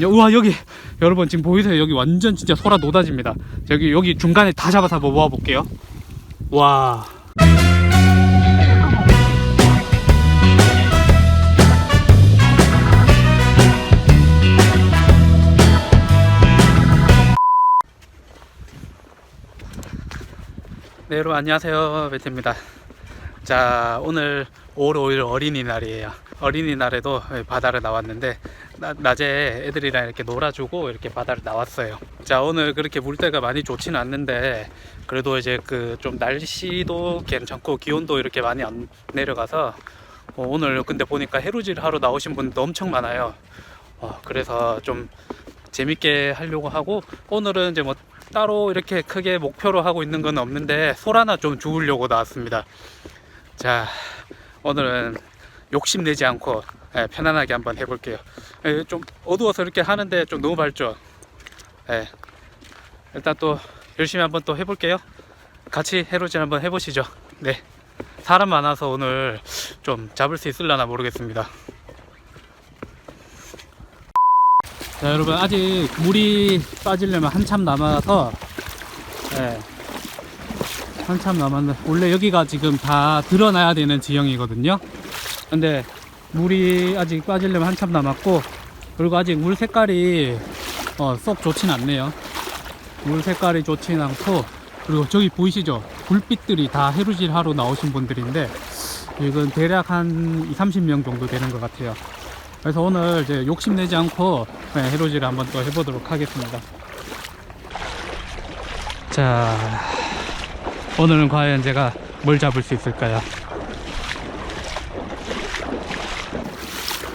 우와 여기. 여러분 지금 보이세요? 여기 완전 진짜 소라 노다지입니다. 여기 여기 중간에 다 잡아서 한번 모아볼게요. 와. 네 여러분 안녕하세요. 베트입니다. 자 오늘 5월 5일 어린이날이에요. 어린이날에도 바다를 나왔는데 나- 낮에 애들이랑 이렇게 놀아주고 이렇게 바다를 나왔어요. 자 오늘 그렇게 물때가 많이 좋지는 않는데 그래도 이제 그 좀 날씨도 괜찮고 기온도 이렇게 많이 안 내려가서 어, 오늘 근데 보니까 해루질 하러 나오신 분도 엄청 많아요. 어, 그래서 좀 재밌게 하려고 하고 오늘은 이제 뭐 따로 이렇게 크게 목표로 하고 있는 건 없는데 소라나 좀 주우려고 나왔습니다. 자 오늘은 욕심내지 않고 예, 편안하게 한번 해볼게요. 예, 좀 어두워서 이렇게 하는데 좀 너무 밝죠? 예, 일단 또 열심히 한번 또 해볼게요. 같이 해로질 한번 해보시죠. 네. 사람 많아서 오늘 좀 잡을 수 있을려나 모르겠습니다. 자 여러분 아직 물이 빠지려면 한참 남아서 예, 한참 남았는데 원래 여기가 지금 다 드러나야 되는 지형이거든요. 근데 물이 아직 빠지려면 한참 남았고 그리고 아직 물 색깔이 어, 썩 좋진 않네요. 물 색깔이 좋진 않고 그리고 저기 보이시죠? 불빛들이 다 해루질 하러 나오신 분들인데 이건 대략 한 2, 30명 정도 되는 것 같아요. 그래서 오늘 이제 욕심내지 않고 네, 해루질을 한번 또 해보도록 하겠습니다. 자 오늘은 과연 제가 뭘 잡을 수 있을까요?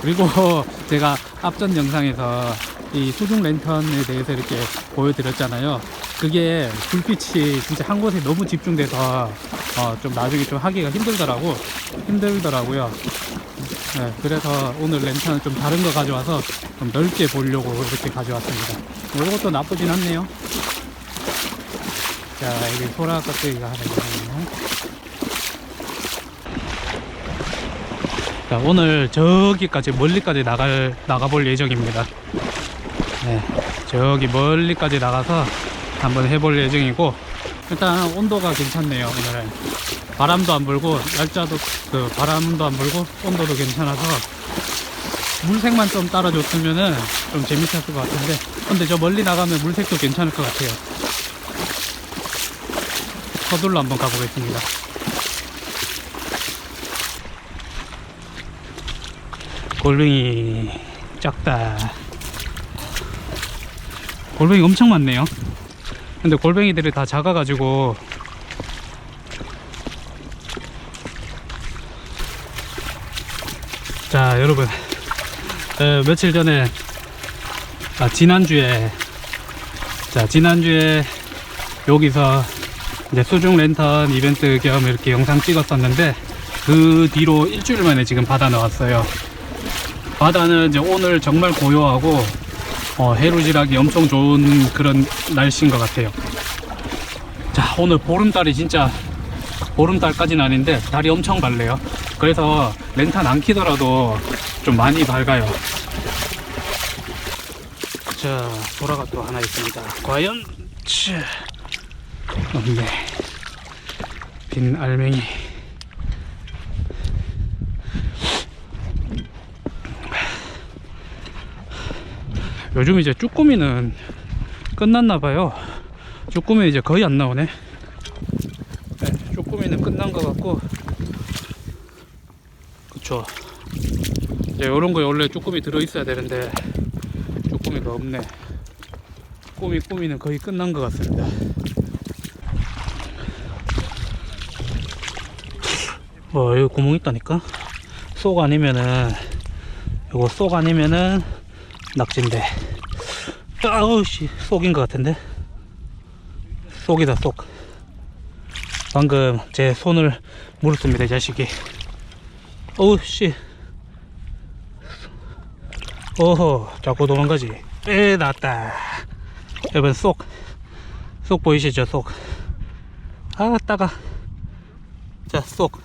그리고 제가 앞전 영상에서 이 수중 랜턴에 대해서 이렇게 보여드렸잖아요. 그게 불빛이 진짜 한 곳에 너무 집중돼서 어, 좀 나중에 좀 하기가 힘들더라고 힘들더라고요. 네, 그래서 오늘 랜턴은 좀 다른 거 가져와서 좀 넓게 보려고 이렇게 가져왔습니다. 이것도 나쁘진 않네요. 자, 여기 소라 껍데기가 하나 있네요. 자, 오늘 저기까지 멀리까지 나갈 나가볼 예정입니다. 네, 저기 멀리까지 나가서 한번 해볼 예정이고 일단 온도가 괜찮네요 오늘은 바람도 안 불고 날짜도 그 바람도 안 불고 온도도 괜찮아서 물색만 좀 따라줬으면은 좀 재밌었을 것 같은데 근데 저 멀리 나가면 물색도 괜찮을 것 같아요. 서둘러 한번 가보겠습니다. 골뱅이 작다. 골뱅이 엄청 많네요. 근데 골뱅이들이 다 작아 가지고 자 여러분 어, 며칠 전에 아, 지난주에 자 지난주에 여기서 이제 수중 랜턴 이벤트 겸 이렇게 영상 찍었었는데 그 뒤로 일주일 만에 지금 바다 나왔어요 바다는 이제 오늘 정말 고요하고 어, 해루질하기 엄청 좋은 그런 날씨인 것 같아요. 자 오늘 보름달이 진짜 보름달까지는 아닌데 달이 엄청 밝네요. 그래서 랜턴 안 키더라도 좀 많이 밝아요. 자 소라가 또 하나 있습니다. 과연 치 없네. 빈 알맹이 요즘 이제 쭈꾸미는 끝났나 봐요. 쭈꾸미 이제 거의 안 나오네. 네, 쭈꾸미는 끝난 것 같고. 그쵸. 이제 요런 거에 원래 쭈꾸미 들어있어야 되는데 쭈꾸미가 없네. 꾸미 꾸미는 거의 끝난 것 같습니다. 어 여기 구멍 있다니까? 쏙 아니면은 요거 쏙 아니면은 낙지인데 아우씨 쏙인 것 같은데? 쏙이다 쏙 방금 제 손을 물었습니다 이 자식이. 어우씨. 어허 자꾸 도망가지. 에 나왔다. 여러분 쏙 쏙 보이시죠 쏙 아 따가. 자 쏙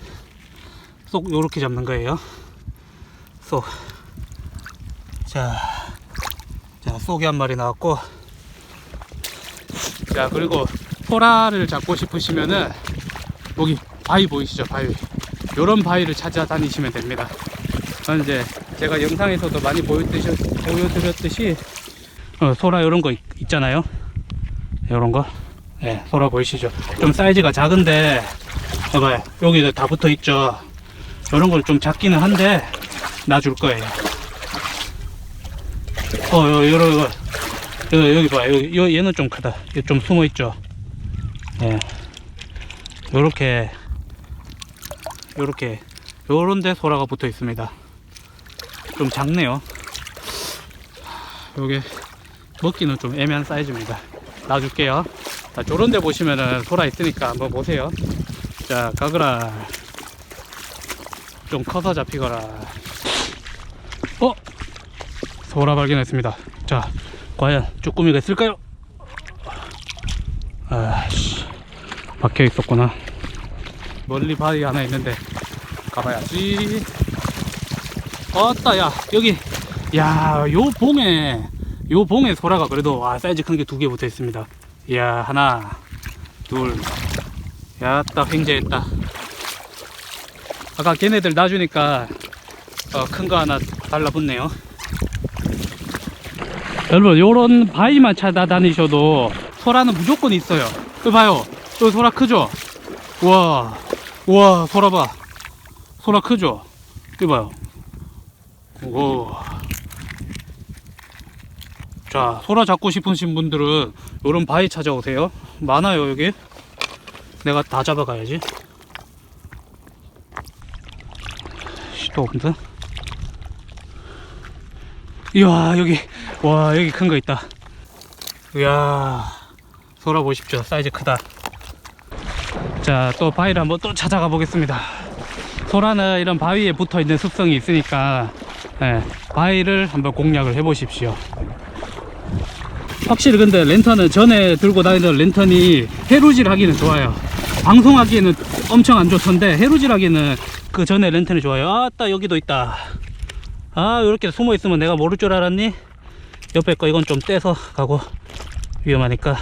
쏙 요렇게 잡는 거예요. 쏙자 자, 쏘기 한 마리 나왔고. 자, 그리고 소라를 잡고 싶으시면은 여기 바위 보이시죠? 바위. 요런 바위를 찾아다니시면 됩니다. 이제 제가 영상에서도 많이 보여드렸, 보여드렸듯이 어, 소라 요런 거 있, 있잖아요. 요런 거. 예, 소라 보이시죠? 좀 사이즈가 작은데 봐봐요. 여기 다 붙어 있죠. 요런 걸 좀 작기는 한데 놔줄 거예요. 어, 요, 요런 거. 여기, 여기 봐. 여기, 요, 얘는 좀 크다. 얘좀 숨어 있죠. 예. 요렇게, 요렇게, 요런 데 소라가 붙어 있습니다. 좀 작네요. 요게, 먹기는 좀 애매한 사이즈입니다. 놔줄게요. 자, 요런 데 보시면은 소라 있으니까 한번 보세요. 자, 가거라. 좀 커서 잡히거라. 어? 소라 발견했습니다. 자, 과연 쭈꾸미가 있을까요? 아씨, 박혀 있었구나. 멀리 바위 하나 있는데 가봐야지. 어따, 야, 여기, 야, 요 봉에, 요 봉에 소라가 그래도 와 사이즈 큰 게 두 개 붙어 있습니다. 이야, 하나, 둘, 야, 딱 횡재했다. 아까 걔네들 놔주니까 어, 큰 거 하나 달라붙네요. 여러분 요런 바위만 찾아다니셔도 소라는 무조건 있어요. 그 봐요. 또 소라 크죠? 우와 우와 소라 봐. 소라 크죠? 이 봐요. 우와. 자 소라 잡고 싶으신 분들은 요런 바위 찾아오세요. 많아요 여기. 내가 다 잡아가야지. 시도 없는 이야 여기. 와 여기 큰 거 있다. 이야 소라 보십시오. 사이즈 크다. 자 또 바위를 한번 또 찾아가 보겠습니다. 소라는 이런 바위에 붙어 있는 습성이 있으니까 예, 바위를 한번 공략을 해 보십시오. 확실히 근데 랜턴은 전에 들고 다니던 랜턴이 해루질 하기는 좋아요. 방송하기에는 엄청 안 좋던데 해루질 하기는 그 전에 랜턴이 좋아요. 아따 여기도 있다 아 이렇게 숨어 있으면 내가 모를 줄 알았니? 옆에 거 이건 좀 떼서 가고 위험하니까.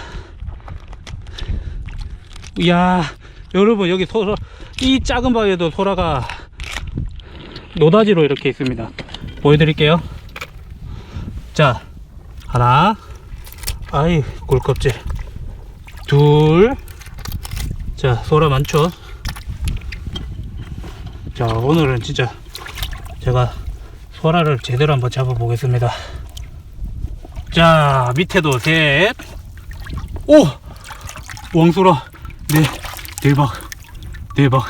이야 여러분 여기 소라 이 작은 바위에도 소라가 노다지로 이렇게 있습니다. 보여드릴게요. 자 하나. 아이 골껍질. 둘자 소라 많죠? 자 오늘은 진짜 제가 소라를 제대로 한번 잡아 보겠습니다. 자 밑에도 셋. 오! 왕소라. 네 대박. 대박.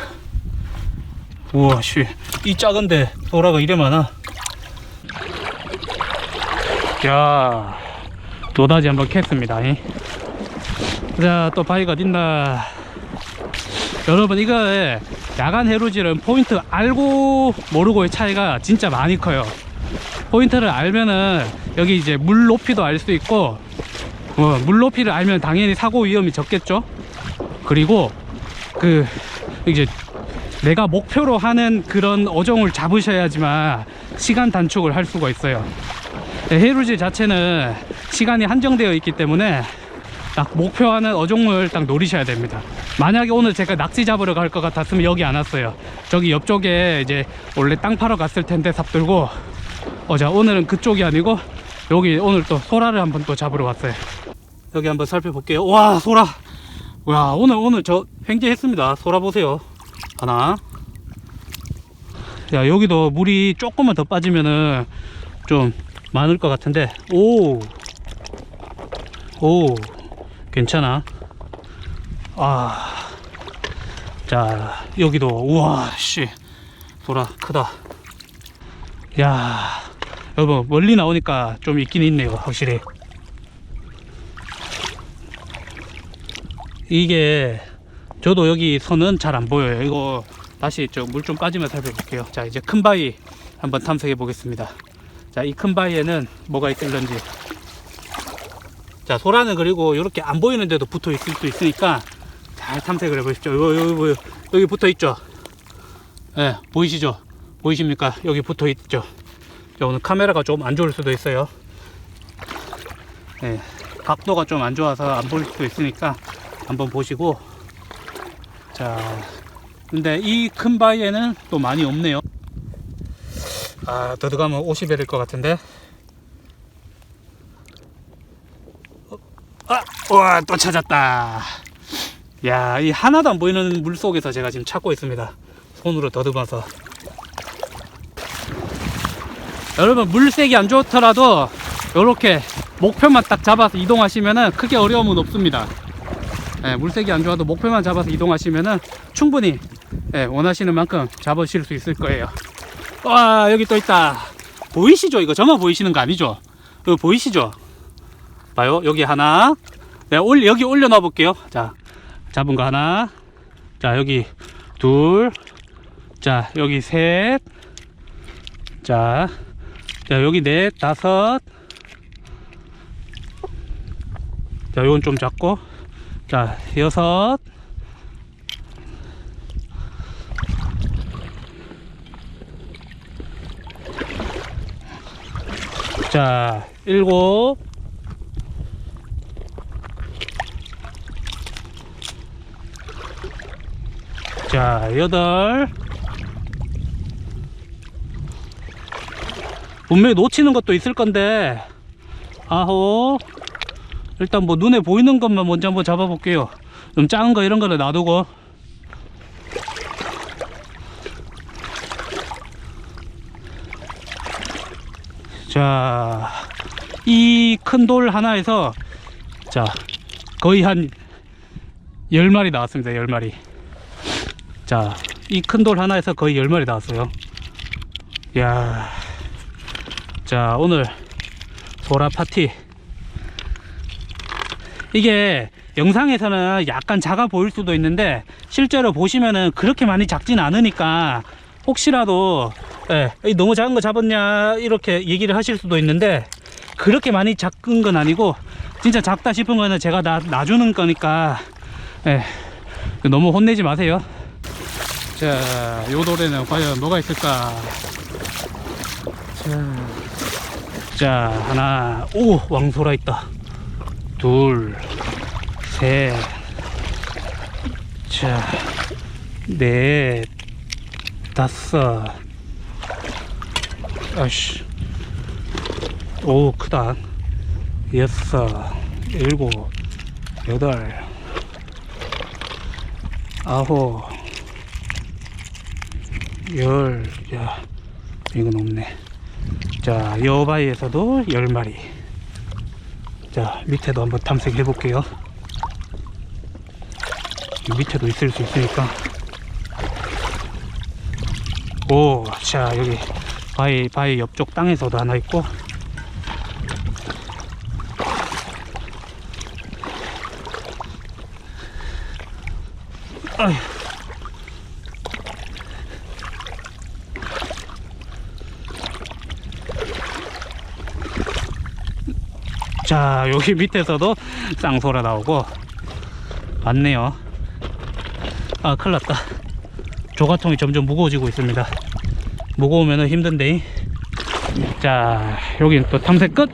우와 씨 이 작은데 소라가 이래 많아. 자 노다지 한번 캤습니다. 자 또 바위가 어딨나 여러분 이거 야간 해루질은 포인트 알고 모르고의 차이가 진짜 많이 커요. 포인트를 알면은 여기 이제 물 높이도 알 수 있고 어, 물 높이를 알면 당연히 사고 위험이 적겠죠? 그리고 그 이제 내가 목표로 하는 그런 어종을 잡으셔야지만 시간 단축을 할 수가 있어요. 네, 해루질 자체는 시간이 한정되어 있기 때문에 딱 목표하는 어종을 딱 노리셔야 됩니다. 만약에 오늘 제가 낙지 잡으러 갈 것 같았으면 여기 안 왔어요. 저기 옆쪽에 이제 원래 땅 파러 갔을 텐데 삽 들고 어, 자 오늘은 그쪽이 아니고 여기 오늘 또 소라를 한번 또 잡으러 왔어요. 여기 한번 살펴볼게요. 와 소라. 와 오늘 오늘 저 횡재했습니다. 소라 보세요. 하나. 자 여기도 물이 조금만 더 빠지면은 좀 많을 것 같은데 오. 오. 괜찮아. 아. 자, 여기도, 우와, 씨. 소라, 크다. 야 여러분, 멀리 나오니까 좀 있긴 있네요, 확실히. 이게, 저도 여기 선은 잘 안 보여요. 이거 다시 저물좀 빠지면 살펴볼게요. 자, 이제 큰 바위 한번 탐색해 보겠습니다. 자, 이 큰 바위에는 뭐가 있을런지 자 소라는 그리고 이렇게 안 보이는데도 붙어 있을 수 있으니까 잘 탐색을 해 보십시오. 요, 요, 요, 여기 붙어 있죠? 예 보이시죠? 보이십니까? 여기 붙어 있죠? 자, 오늘 카메라가 좀 안 좋을 수도 있어요. 예, 각도가 좀 안 좋아서 안 보일 수도 있으니까 한번 보시고. 자 근데 이 큰 바위에는 또 많이 없네요. 아더 들어가면 50배일 것 같은데 어, 아, 와, 또 찾았다. 야, 이 하나도 안 보이는 물 속에서 제가 지금 찾고 있습니다. 손으로 더듬어서. 여러분, 물색이 안 좋더라도, 이렇게 목표만 딱 잡아서 이동하시면은 크게 어려움은 없습니다. 예, 물색이 안 좋아도 목표만 잡아서 이동하시면은 충분히 예, 원하시는 만큼 잡으실 수 있을 거예요. 와, 여기 또 있다. 보이시죠? 이거 저만 보이시는 거 아니죠? 이거 보이시죠? 봐요. 여기 하나. 내가 올, 여기 올려놔 볼게요. 자, 잡은 거 하나. 자, 여기 둘. 자, 여기 셋. 자, 자, 여기 넷, 다섯. 자, 요건 좀 작고. 자, 여섯. 자, 일곱. 자, 여덟. 분명히 놓치는 것도 있을 건데, 아홉. 일단 뭐 눈에 보이는 것만 먼저 한번 잡아 볼게요. 좀 작은 거 이런 거는 놔두고. 자, 이 큰 돌 하나에서, 자, 거의 한 10마리 나왔습니다. 10마리. 자, 이 큰 돌 하나에서 거의 10마리 나왔어요. 야 자, 오늘 소라 파티. 이게 영상에서는 약간 작아 보일 수도 있는데 실제로 보시면은 그렇게 많이 작진 않으니까 혹시라도 예, 이 너무 작은 거 잡았냐 이렇게 얘기를 하실 수도 있는데 그렇게 많이 작은 건 아니고 진짜 작다 싶은 거는 제가 놔, 놔주는 거니까 예, 너무 혼내지 마세요. 자, 요 노래는 과연 뭐가 있을까? 자, 자 하나, 오, 왕소라 있다. 둘, 셋, 자, 넷, 다섯, 아씨, 오, 크다. 여섯, 일곱, 여덟, 아홉, 열, 야, 이건 없네. 자, 여 바위에서도 열 마리. 자, 밑에도 한번 탐색해 볼게요. 밑에도 있을 수 있으니까. 오, 자, 여기 바위, 바위 옆쪽 땅에서도 하나 있고. 아휴. 자 여기 밑에서도 쌍소라 나오고. 맞네요. 아 큰일났다. 조가통이 점점 무거워지고 있습니다. 무거우면 힘든데. 자 여기는 또 탐색 끝.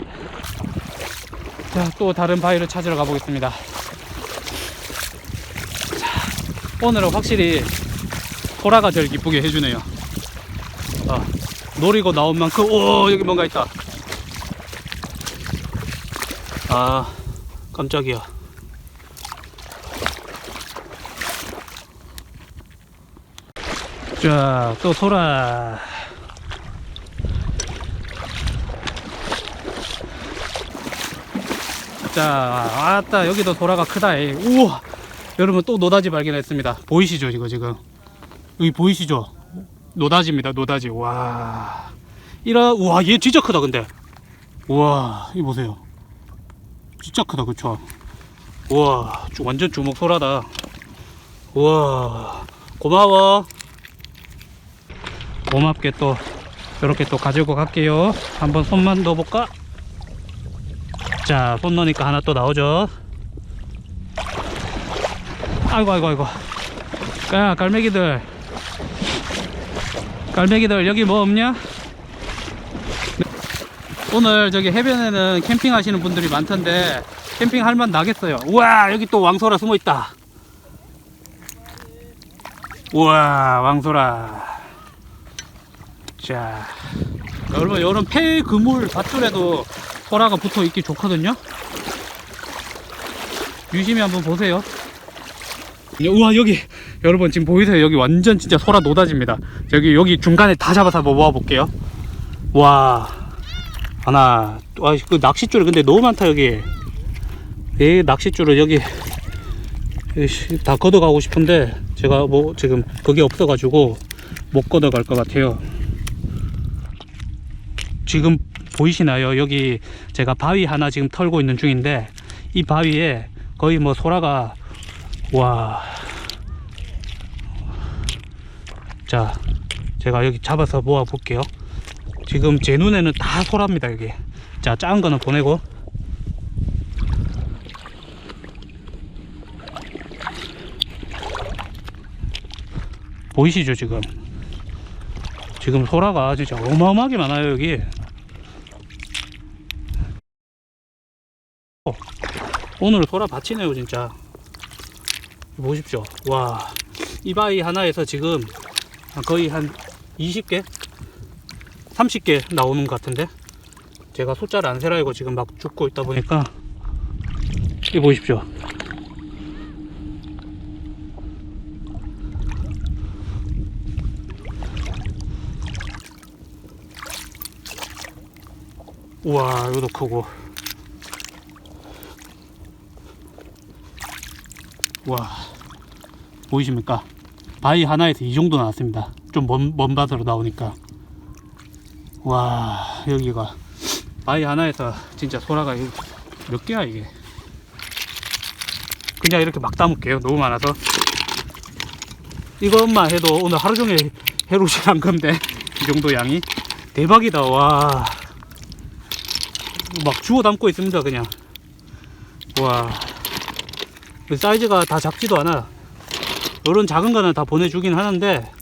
자 또 다른 바위를 찾으러 가보겠습니다. 자, 오늘은 확실히 소라가 제일 기쁘게 해주네요. 어, 노리고 나온 만큼 오 여기 뭔가 있다 아 깜짝이야. 자또 소라. 자 아따 여기도 소라가 크다. 우와. 여러분 또 노다지 발견했습니다. 보이시죠 이거 지금? 여기 보이시죠? 노다지입니다 노다지. 와. 이런 우와 얘 진짜 크다 근데. 우와 이 보세요 진짜 크다 그쵸? 우와 주- 완전 주먹 소라다. 우와 고마워. 고맙게 또 이렇게 또 가지고 갈게요. 한번 손만 넣어볼까? 자 손 넣으니까 하나 또 나오죠? 아이고 아이고 아이고. 야 갈매기들. 갈매기들 여기 뭐 없냐 오늘 저기 해변에는 캠핑 하시는 분들이 많던데 캠핑 할만 나겠어요. 우와 여기 또 왕소라 숨어 있다. 우와 왕소라. 자 여러분 이런 폐 그물 밧줄에도 소라가 붙어 있기 좋거든요. 유심히 한번 보세요. 우와 여기 여러분 지금 보이세요? 여기 완전 진짜 소라 노다지입니다. 여기 여기 중간에 다 잡아서 한번 모아볼게요. 와 하나 와그 낚싯줄 근데 너무 많다 여기. 이 낚싯줄을 여기 에이씨, 다 걷어가고 싶은데 제가 뭐 지금 그게 없어가지고 못 걷어갈 것 같아요. 지금 보이시나요? 여기 제가 바위 하나 지금 털고 있는 중인데 이 바위에 거의 뭐 소라가 와. 자, 제가 여기 잡아서 모아 볼게요. 지금 제 눈에는 다 소라입니다, 여기. 자, 작은 거는 보내고. 보이시죠, 지금? 지금 소라가 진짜 어마어마하게 많아요, 여기. 어, 오늘 소라 밭이네요, 진짜. 보십시오. 와, 이 바위 하나에서 지금 거의 한 20개? 30개 나오는 것 같은데? 제가 숫자를 안 세라이고 지금 막 죽고 있다 보니까 이 보십시오. 우와, 이것도 크고. 와 보이십니까 바위 하나에서 이 정도 나왔습니다 좀 먼 먼 바다로 나오니까 와 여기가. 바위 하나에서 진짜 소라가 몇 개야 이게? 그냥 이렇게 막 담을게요. 너무 많아서. 이것만 해도 오늘 하루 종일 해루질 한 건데 이 정도 양이. 대박이다 와. 막 주워 담고 있습니다 그냥. 와. 그 사이즈가 다 작지도 않아. 이런 작은 거는 다 보내주긴 하는데,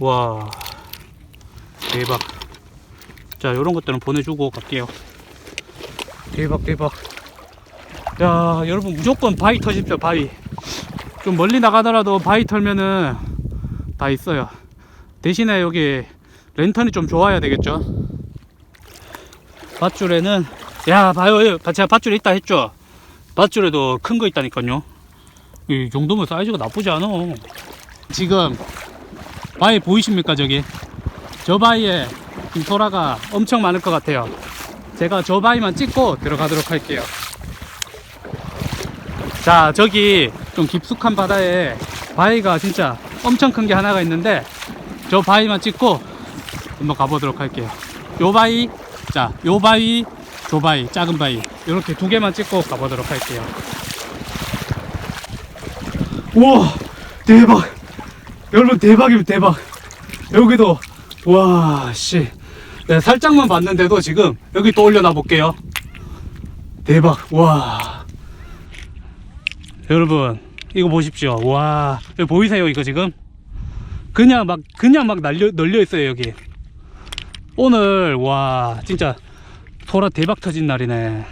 와, 대박. 자, 이런 것들은 보내주고 갈게요. 대박, 대박. 야, 여러분 무조건 바위 터십시오, 바위. 좀 멀리 나가더라도 바위 털면은 다 있어요. 대신에 여기 랜턴이 좀 좋아야 되겠죠. 밧줄에는, 야, 봐요. 제가 밧줄에 있다 했죠. 밧줄에도 큰 거 있다니까요. 이 정도면 사이즈가 나쁘지 않아. 지금 바위 보이십니까 저기? 저 바위에 이 소라가 엄청 많을 것 같아요. 제가 저 바위만 찍고 들어가도록 할게요. 자 저기 좀 깊숙한 바다에 바위가 진짜 엄청 큰 게 하나가 있는데 저 바위만 찍고 한번 가보도록 할게요. 요 바위, 자, 요 바위, 저 바위, 작은 바위 이렇게 두 개만 찍고 가보도록 할게요. 우와 대박 여러분 대박이면 대박 여기도 와씨 네, 살짝만 봤는데도 지금 여기 또 올려놔 볼게요. 대박. 와. 여러분 이거 보십시오. 와. 보이세요 이거 지금? 그냥 막 그냥 막 날려 널려 있어요 여기. 오늘 와 진짜 소라 대박 터진 날이네.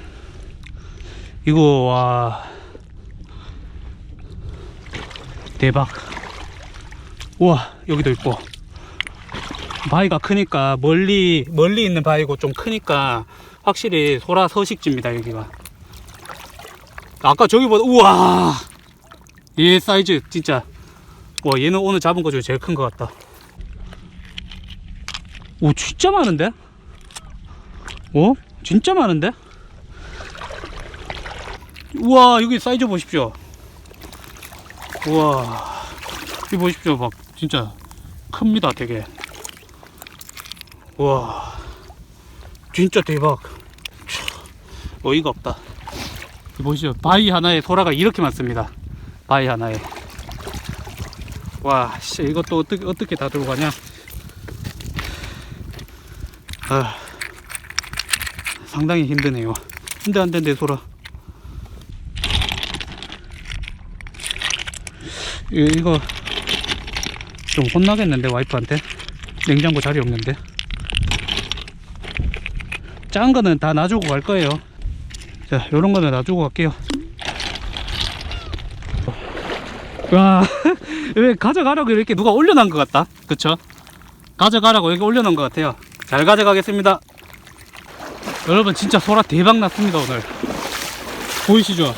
이거 와. 대박. 우와 여기도 있고 바위가 크니까 멀리 멀리 있는 바위고 좀 크니까 확실히 소라 서식지입니다 여기가. 아까 저기보다 우와! 얘 사이즈 진짜. 와 얘는 오늘 잡은 거 중에 제일 큰 것 같다. 오 진짜 많은데? 어? 진짜 많은데? 우와 여기 사이즈 보십시오. 우와. 이 보십시오. 막 진짜 큽니다 되게. 우 와. 진짜 대박. 촤, 어이가 없다. 이 보시죠. 바위 하나에 소라가 이렇게 많습니다. 바위 하나에. 와 씨, 이것도 어떻게 어떻게 다 들고 가냐? 아 상당히 힘드네요. 안돼 안돼 내 소라. 이- 이거 좀 혼나겠는데 와이프한테? 냉장고 자리 없는데 작은 거는 다 놔주고 갈 거예요. 자, 요런 거는 놔주고 갈게요. 와, 왜 가져가라고 이렇게 누가 올려놓은 것 같다? 그쵸? 가져가라고 여기 올려놓은 것 같아요. 잘 가져가겠습니다. 여러분, 진짜 소라 대박 났습니다, 오늘. 보이시죠?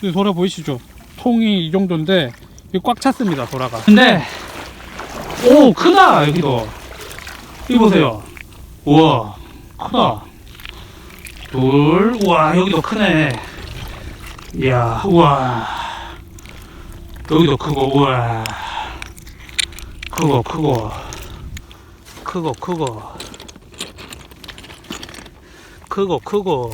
이 소라 보이시죠? 통이 이 정도인데, 이꽉 찼습니다, 소라가. 근데, 오, 크다, 여기도. 이거 보세요. 우와, 크다. 둘, 우와, 여기도 크네. 이야, 우와. 여기도 크고, 우와. 크고, 크고. 크고, 크고. 크고, 크고.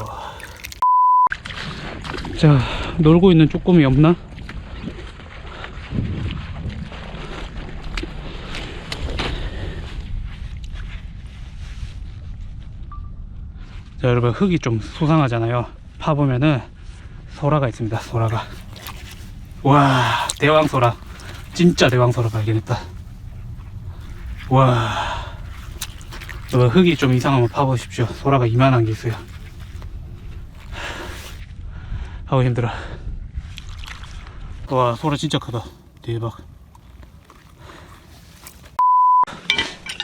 자, 놀고 있는 쪼꼬미 없나? 자, 여러분 흙이 좀 수상하잖아요. 파보면은 소라가 있습니다. 소라가. 와, 대왕 소라. 진짜 대왕 소라 발견했다. 와. 여러분 흙이 좀 이상하면 파보십시오. 소라가 이만한 게 있어요. 아우 힘들어. 와, 소라 진짜 크다. 대박.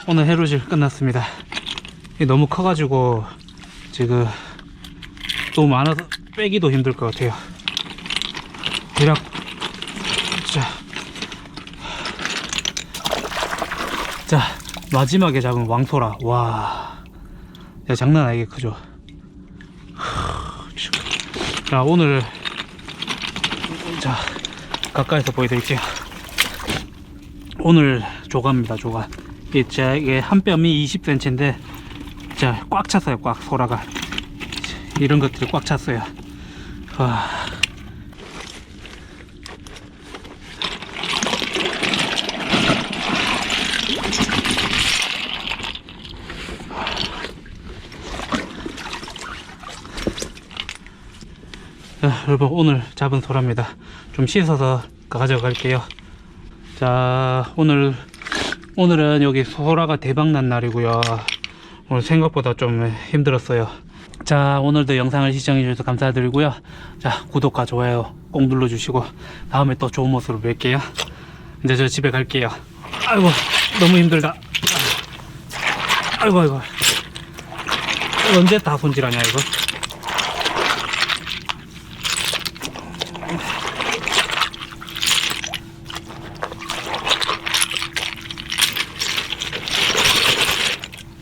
오늘 해루질 끝났습니다. 너무 커가지고 지금 너무 많아서 빼기도 힘들 것 같아요. 대략 자, 자 마지막에 잡은 왕소라 와, 야, 장난 아니게 크죠. 자 오늘 자 가까이서 보여드릴게요. 오늘 조가입니다 조가. 이제 이게 한 뼘이 20cm인데 자, 꽉 찼어요, 꽉, 소라가. 이런 것들이 꽉 찼어요. 와. 자, 여러분, 오늘 잡은 소라입니다. 좀 씻어서 가져갈게요. 자, 오늘, 오늘은 여기 소라가 대박난 날이고요. 오늘 생각보다 좀 힘들었어요. 자, 오늘도 영상을 시청해 주셔서 감사드리고요. 자, 구독과 좋아요 꼭 눌러주시고, 다음에 또 좋은 모습으로 뵐게요. 이제 저 집에 갈게요. 아이고, 너무 힘들다. 아이고, 아이고. 언제 다 손질하냐, 이거?